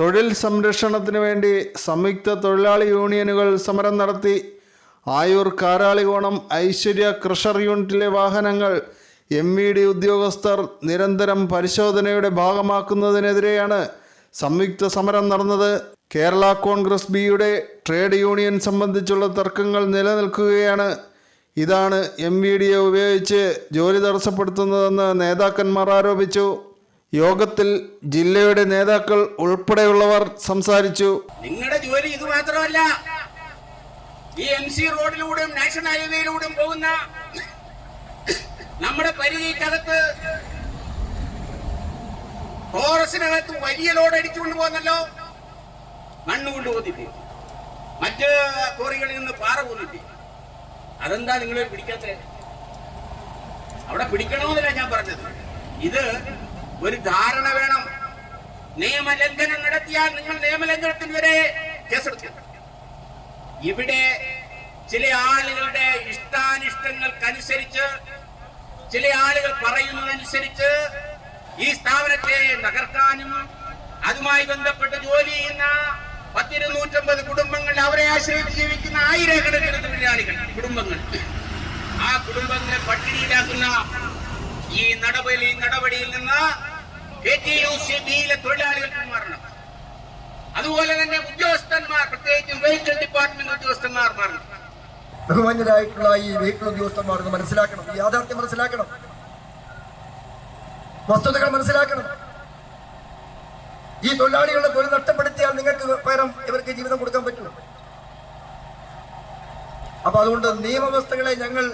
തൊഴിൽ സംരക്ഷണത്തിന് വേണ്ടി സംയുക്ത തൊഴിലാളി യൂണിയനുകൾ സമരം നടത്തി. ആയൂർ കാരാളികോണം ഐശ്വര്യ ക്രഷർ യൂണിറ്റിലെ വാഹനങ്ങൾ എം വി ഡി ഉദ്യോഗസ്ഥർ നിരന്തരം പരിശോധനയുടെ ഭാഗമാക്കുന്നതിനെതിരെയാണ് സംയുക്ത സമരം നടന്നത്. കേരള കോൺഗ്രസ് ബിയുടെ ട്രേഡ് യൂണിയൻ സംബന്ധിച്ചുള്ള തർക്കങ്ങൾ നിലനിൽക്കുകയാണ്. ഇതാണ് എം വി ഡിയെ ഉപയോഗിച്ച് ജോലി തടസ്സപ്പെടുത്തുന്നതെന്ന് നേതാക്കന്മാർ ആരോപിച്ചു. യോഗത്തിൽ ജില്ലയുടെ നേതാക്കൾ ഉൾപ്പെടെയുള്ളവർ സംസാരിച്ചു. നിങ്ങളുടെ ജോലി ഇത് മാത്രമല്ല. ഈ എം സി റോഡിലൂടെയും നാഷണൽ ഹൈവേയിലൂടെയും പോകുന്ന നമ്മുടെ പരിധിക്കകത്ത് ഫോറസ്റ്റിനകത്ത് വലിയ ലോഡ് അടിച്ചുകൊണ്ട് പോകുന്നല്ലോ. മണ്ണ് കൊണ്ടുപോകുന്നില്ലേ മറ്റ് കോറികളിൽ നിന്ന് പാറ പോകുന്നില്ലേ അതെന്താ നിങ്ങളെ പിടിക്കാത്ത അവിടെ പിടിക്കണമെന്നല്ല ഞാൻ പറഞ്ഞത്. ഇത് ഒരു ധാരണ വേണം. നിയമലംഘനം നടത്തിയാൽ നിങ്ങൾ നിയമലംഘനത്തിന് വരെ കേസെടുക്കും. ഇവിടെ ചില ആളുകളുടെ ഇഷ്ടാനിഷ്ടങ്ങൾക്കനുസരിച്ച് ചില ആളുകൾ പറയുന്നതനുസരിച്ച് ഈ സ്ഥാപനത്തെ തകർക്കാനും അതുമായി ബന്ധപ്പെട്ട് ജോലി ചെയ്യുന്ന പത്തിരുന്നൂറ്റമ്പത് കുടുംബങ്ങൾ അവരെ ആശ്രയിച്ച് ജീവിക്കുന്ന ആയിരക്കണക്കിന് തൊഴിലാളികൾ കുടുംബങ്ങൾ. ആ കുടുംബങ്ങളെ പട്ടിണിയിലാക്കുന്ന ഈ നടപടി നടപടിയിൽ നിന്ന് കെ ടി യു സി ബിയിലെ തൊഴിലാളികൾ പിന്മാറണം അതുപോലെ തന്നെ ഉദ്യോഗസ്ഥന്മാർ പ്രത്യേകിച്ചും വെഹിക്കിൾ ഡിപ്പാർട്ട്മെന്റ് ഉദ്യോഗസ്ഥന്മാർ മാറണം. ബഹുമാന്യരായിട്ടുള്ള ഈ വെഹിക്കിൾ ഉദ്യോഗസ്ഥന്മാർ മനസ്സിലാക്കണം ഈ യാഥാർത്ഥ്യം മനസ്സിലാക്കണം. വസ്തുതകൾ മനസ്സിലാക്കണം. ഈ തൊഴിലാളികളുടെ തൊഴിൽ നഷ്ടപ്പെടുത്തിയാൽ നിങ്ങൾക്ക് പകരം ഇവർക്ക് ജീവിതം കൊടുക്കാൻ പറ്റുമോ അപ്പൊ അതുകൊണ്ട് നിയമവ്യവസ്ഥകളെ ഞങ്ങൾ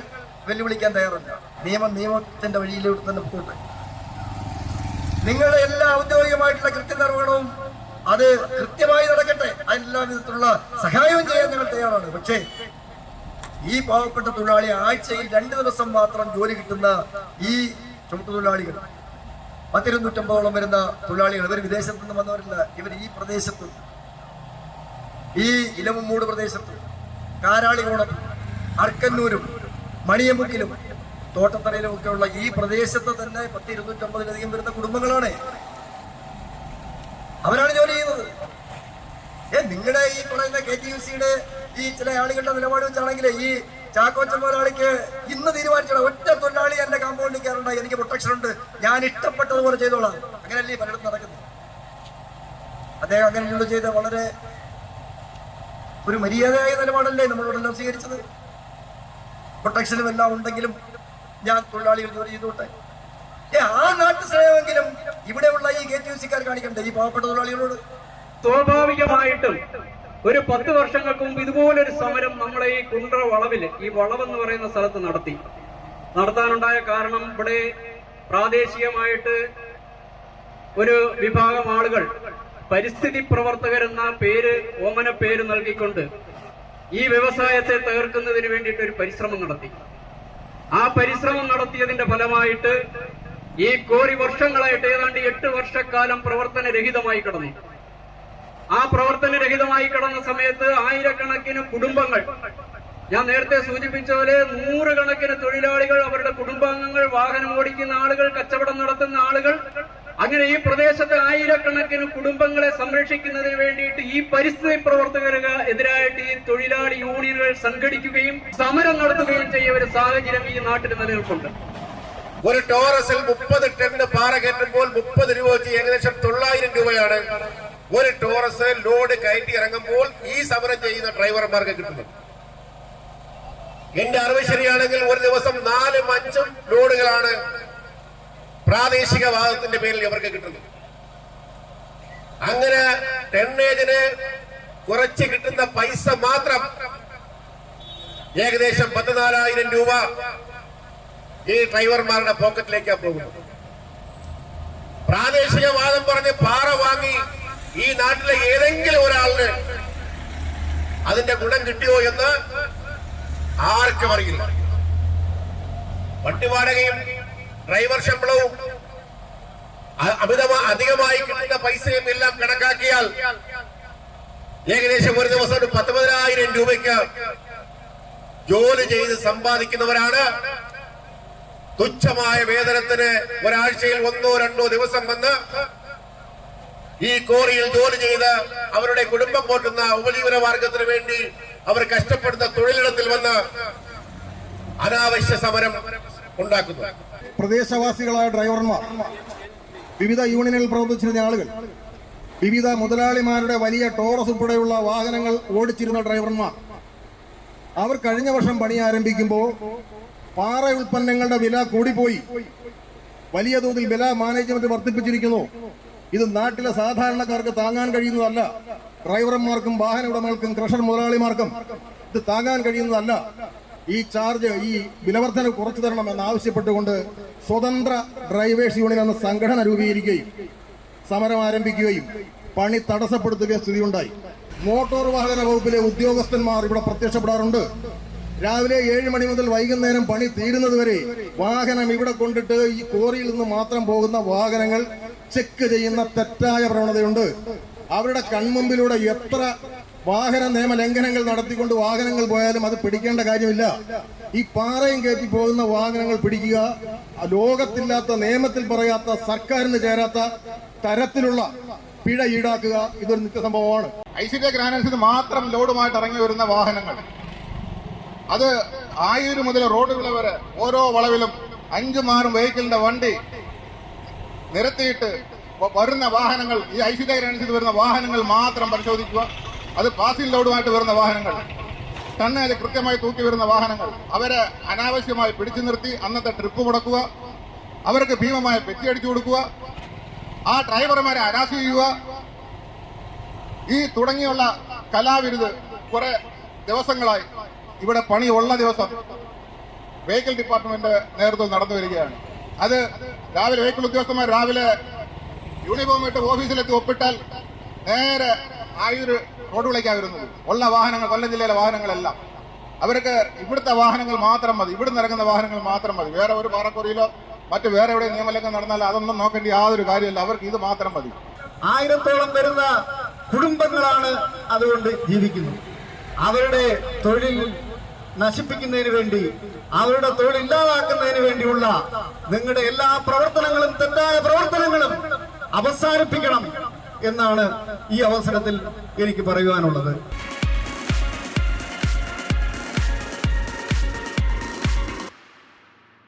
വെല്ലുവിളിക്കാൻ തയ്യാറല്ല. നിയമം നിയമത്തിന്റെ വഴിയിലൂടെ തന്നെ പോകട്ടെ. നിങ്ങളുടെ എല്ലാ ഔദ്യോഗികമായിട്ടുള്ള കൃത്യനിർവഹണവും അത് കൃത്യമായി നടക്കട്ടെ. എല്ലാ വിധത്തിലുള്ള സഹായവും ചെയ്യാൻ ഞങ്ങൾ തയ്യാറാണ്. പക്ഷേ ഈ പാവപ്പെട്ട തൊഴിലാളി ആഴ്ചയിൽ രണ്ട് ദിവസം മാത്രം ജോലി കിട്ടുന്ന ഈ ചുമട്ടുതൊഴിലാളികൾ പത്തിരുന്നൂറ്റമ്പതോളം വരുന്ന തൊഴിലാളികൾ ഇവർ വിദേശത്തു നിന്ന് വന്നവരല്ല. ഇവർ ഈ പ്രദേശത്ത് ഈ ഇലവും മൂട് പ്രദേശത്ത് കാരാളികോണം അർക്കന്നൂരും മണിയമുക്കിലും തോട്ടത്തറയിലും ഒക്കെയുള്ള ഈ പ്രദേശത്ത് തന്നെ പത്ത് ഇരുന്നൂറ്റമ്പതിലധികം വരുന്ന കുടുംബങ്ങളാണ്. അവരാണ് ജോലി ചെയ്യുന്നത്. ഏ നിങ്ങളുടെ ഈ പറയുന്ന കെ ടി യു സിയുടെ ഈ ചില ആളുകളുടെ നിലപാട് വെച്ചാണെങ്കിൽ ഈ ചാക്കോച്ചൻ മുതലാളിക്ക് ഇന്ന് തീരുമാനിച്ചോളാം ഒറ്റ തൊഴിലാളി എന്റെ കാമ്പൗണ്ടിൽ കയറണ്ട എനിക്ക് പ്രൊട്ടക്ഷൻ ഉണ്ട്. ഞാൻ ഇഷ്ടപ്പെട്ടതുപോലെ ചെയ്തോളാം. അങ്ങനെയല്ലേ പലയിടത്തും നടക്കുന്നത്? അദ്ദേഹം അങ്ങനെയുള്ള ചെയ്ത വളരെ ഒരു മര്യാദയായ നിലപാടല്ലേ നമ്മളോടെല്ലാം സ്വീകരിച്ചത്? പ്രൊട്ടക്ഷനും എല്ലാം ഉണ്ടെങ്കിലും ഞാൻ തൊഴിലാളികൾ ജോലി ചെയ്തോട്ടെ ആ നാട്ടു സ്നേഹമെങ്കിലും ഇവിടെയുള്ള ഈ കെ ടി യു സിക്കാർ കാണിക്കണ്ടേ ഈ പാവപ്പെട്ട തൊഴിലാളികളോട്? സ്വാഭാവികമായിട്ടും ഒരു പത്ത് വർഷങ്ങൾക്ക് മുമ്പ് ഇതുപോലൊരു സമരം നമ്മളെ ഈ കുണ്ട്ര വളവിൽ ഈ വളവെന്ന് പറയുന്ന സ്ഥലത്ത് നടത്തി. നടത്താനുണ്ടായ കാരണം ഇവിടെ പ്രാദേശികമായിട്ട് ഒരു വിഭാഗം ആളുകൾ പരിസ്ഥിതി പ്രവർത്തകരെന്ന പേര് ഓമന പേര് നൽകിക്കൊണ്ട് ഈ വ്യവസായത്തെ തകർക്കുന്നതിന് വേണ്ടിയിട്ട് ഒരു പരിശ്രമം നടത്തി. ആ പരിശ്രമം നടത്തിയതിന്റെ ഫലമായിട്ട് ഈ കോറി വർഷങ്ങളായിട്ട് ഏതാണ്ട് എട്ട് വർഷക്കാലം പ്രവർത്തനരഹിതമായി കിടന്നു. ആ പ്രവർത്തനരഹിതമായി കിടന്ന സമയത്ത് ആയിരക്കണക്കിന് കുടുംബങ്ങൾ ഞാൻ നേരത്തെ സൂചിപ്പിച്ച പോലെ നൂറുകണക്കിന് തൊഴിലാളികൾ അവരുടെ കുടുംബാംഗങ്ങൾ വാഹനം ഓടിക്കുന്ന ആളുകൾ കച്ചവടം നടത്തുന്ന ആളുകൾ അങ്ങനെ ഈ പ്രദേശത്തെ ആയിരക്കണക്കിന് കുടുംബങ്ങളെ സംരക്ഷിക്കുന്നതിന് വേണ്ടിയിട്ട് ഈ പരിസ്ഥിതി പ്രവർത്തകർക്ക് എതിരായിട്ട് ഈ തൊഴിലാളി യൂണിയനുകൾ സംഘടിക്കുകയും സമരം നടത്തുകയും ചെയ്യുന്ന ഒരു സാഹചര്യം ഈ നാട്ടിൽ നിലനിൽപ്പുണ്ട്. ഒരു ടോറസിൽ മുപ്പത് ടെന്ന് പാറ കയറ്റുമ്പോൾ മുപ്പത് രൂപ വെച്ച് ഏകദേശം തൊള്ളായിരം രൂപയാണ്. ഒരു ടോറസ് ലോഡ് കയറ്റി ഇറങ്ങുമ്പോൾ ഈ സമരം ചെയ്യുന്ന ഡ്രൈവർമാർക്ക് കിട്ടുന്നത്. എന്റെ അറിവ് ശരിയാണെങ്കിൽ ഒരു ദിവസം നാലും അഞ്ചും ലോഡുകളാണ് പ്രാദേശിക വാദത്തിന്റെ പേരിൽ ഇവർക്ക് കിട്ടുന്നു. അങ്ങനെ ടെണ്ണേജിന് കുറച്ച് കിട്ടുന്ന പൈസ മാത്രം ഏകദേശം പതിനാലായിരം രൂപ ഈ ഡ്രൈവർമാരുടെ പോക്കറ്റിലേക്കാണ് പോകുന്നത്. പ്രാദേശിക വാദം പറഞ്ഞ് പാറ വാങ്ങി ഈ നാട്ടിലെ ഏതെങ്കിലും ഒരാളിന് അതിന്റെ ഗുണം കിട്ടിയോ എന്ന് ആർക്കും അറിയില്ല. വണ്ടി വാടകയും ഡ്രൈവർ ശമ്പളവും അമിതമായി അധികമായി കിട്ടുന്ന പൈസയും എല്ലാം കണക്കാക്കിയാൽ ഏകദേശം ഒരു ദിവസം പത്തൊമ്പതിനായിരം രൂപയ്ക്ക് ജോലി ചെയ്ത് സമ്പാദിക്കുന്നവരാണ്. തുച്ഛമായ വേതനത്തിന് ഒരാഴ്ചയിൽ ഒന്നോ രണ്ടോ ദിവസം വന്ന് ഈ കോറിയിൽ ജോലി ചെയ്ത് അവരുടെ കുടുംബം പോറ്റുന്ന ഉപജീവന മാർഗത്തിന് വേണ്ടി അവർ കഷ്ടപ്പെടുന്ന തൊഴിലിടത്തിൽ വന്ന് അനാവശ്യ സമരം ഉണ്ടാക്കുന്നു പ്രദേശവാസികളായ ഡ്രൈവർമാർ വിവിധ യൂണിയനുകളിൽ പ്രവർത്തിച്ചിരുന്ന ആളുകൾ വിവിധ മുതലാളിമാരുടെ വലിയ ടോറസ് ഉൾപ്പെടെയുള്ള വാഹനങ്ങൾ ഓടിച്ചിരുന്ന ഡ്രൈവർമാർ. അവർ കഴിഞ്ഞ വർഷം പണി ആരംഭിക്കുമ്പോൾ പാറ ഉൽപ്പന്നങ്ങളുടെ വില കൂടിപ്പോയി. വലിയ തോതിൽ വില മാനേജ്മെന്റ് വർദ്ധിപ്പിച്ചിരിക്കുന്നു. ഇത് നാട്ടിലെ സാധാരണക്കാർക്ക് താങ്ങാൻ കഴിയുന്നതല്ല. ഡ്രൈവർമാർക്കും വാഹന ഉടമകൾക്കും ക്രഷർ മുതലാളിമാർക്കും ഇത് താങ്ങാൻ കഴിയുന്നതല്ല. ഈ ചാർജ് ഈ വിലവർധന കുറച്ചു തരണം എന്നാവശ്യപ്പെട്ടുകൊണ്ട് സ്വതന്ത്ര ഡ്രൈവേഴ്സ് യൂണിയൻ എന്ന സംഘടന രൂപീകരിക്കുകയും സമരം ആരംഭിക്കുകയും പണി തടസ്സപ്പെടുത്തുകയും സ്ഥിതിയുണ്ടായി. മോട്ടോർ വാഹന വകുപ്പിലെ ഉദ്യോഗസ്ഥന്മാർ ഇവിടെ പ്രത്യക്ഷപ്പെടാറുണ്ട്. രാവിലെ ഏഴ് മണി മുതൽ വൈകുന്നേരം പണി തീരുന്നതുവരെ വാഹനം ഇവിടെ കൊണ്ടിട്ട് ഈ കോറിയിൽ നിന്ന് മാത്രം പോകുന്ന വാഹനങ്ങൾ ചെക്ക് ചെയ്യുന്ന തെറ്റായ പ്രവണതയുണ്ട്. അവരുടെ കൺമുമ്പിലൂടെ എത്ര വാഹന നിയമ ലംഘനങ്ങൾ നടത്തിക്കൊണ്ട് വാഹനങ്ങൾ പോയാലും അത് പിടിക്കേണ്ട കാര്യമില്ല. ഈ പാറയും കയറ്റി പോകുന്ന വാഹനങ്ങൾ പിടിക്കുക ലോകത്തില്ലാത്ത നിയമത്തിൽ പറയാത്ത സർക്കാരിന് ചേരാത്ത തരത്തിലുള്ള പിഴ ഈടാക്കുക ഇതൊരു നിത്യസംഭവമാണ് സംഭവമാണ്. ഐശ്വര്യ ടി മാത്രം ലോഡുമായിട്ട് ഇറങ്ങി വരുന്ന വാഹനങ്ങൾ. അത് ആയൂര് മുതൽ റോഡുകൾ വരെ ഓരോ വളവിലും അഞ്ചു മാറും വെഹിക്കിളിന്റെ വണ്ടി നിരത്തിയിട്ട് വരുന്ന വാഹനങ്ങൾ ഈ ഐശ്വര്യ സി വരുന്ന വാഹനങ്ങൾ മാത്രം പരിശോധിക്കുക. അത് പാസിംഗ് ലോഡുമായിട്ട് വരുന്ന വാഹനങ്ങൾ. ടണ്ണേൽ കൃത്യമായി തൂക്കി വരുന്ന വാഹനങ്ങൾ. അവരെ അനാവശ്യമായി പിടിച്ചു നിർത്തി അന്നത്തെ ട്രിപ്പ് മുടക്കുക അവർക്ക് ഭീമമായ പെറ്റി അടിച്ചു കൊടുക്കുക ആ ഡ്രൈവർമാരെ ഹരാസ് ചെയ്യുക. ഈ തുടങ്ങിയുള്ള കലാവിരുത് കുറെ ദിവസങ്ങളായി ഇവിടെ പണി ഉള്ള ദിവസം വെഹിക്കിൾ ഡിപ്പാർട്ട്മെന്റ് നേതൃത്വം നടന്നു വരികയാണ്. അത് രാവിലെ വെഹിക്കിൾ ഉദ്യോഗസ്ഥന്മാർ രാവിലെ യൂണിഫോം ഇട്ട് ഓഫീസിലെത്തി ഒപ്പിട്ടാൽ നേരെ ആയൂര് റോഡുകളേക്കാണ് വരുന്നത് ഉള്ള വാഹനങ്ങൾ കൊല്ലം ജില്ലയിലെ വാഹനങ്ങളെല്ലാം. അവർക്ക് ഇവിടുത്തെ വാഹനങ്ങൾ മാത്രം മതി. ഇവിടുന്ന് ഇറങ്ങുന്ന വാഹനങ്ങൾ മാത്രം മതി. വേറെ ഒരു പാറക്കുറിയിലോ മറ്റു വേറെ എവിടെ നിയമലംഘനം നടന്നാൽ അതൊന്നും നോക്കേണ്ട യാതൊരു കാര്യമില്ല. അവർക്ക് ഇത് മാത്രം മതി. ആയിരത്തോളം വരുന്ന കുടുംബങ്ങളാണ് അതുകൊണ്ട് ജീവിക്കുന്നത്. അവരുടെ തൊഴിൽ നശിപ്പിക്കുന്നതിന് വേണ്ടി അവരുടെ തൊഴിൽ ഇല്ലാതാക്കുന്നതിന് വേണ്ടിയുള്ള നിങ്ങളുടെ എല്ലാ പ്രവർത്തനങ്ങളും തെറ്റായ പ്രവർത്തനങ്ങളും അവസാനിപ്പിക്കണം. എന്നാണ് ഈ അവസരത്തിൽ എനിക്ക് പറയുവാനുള്ളത്.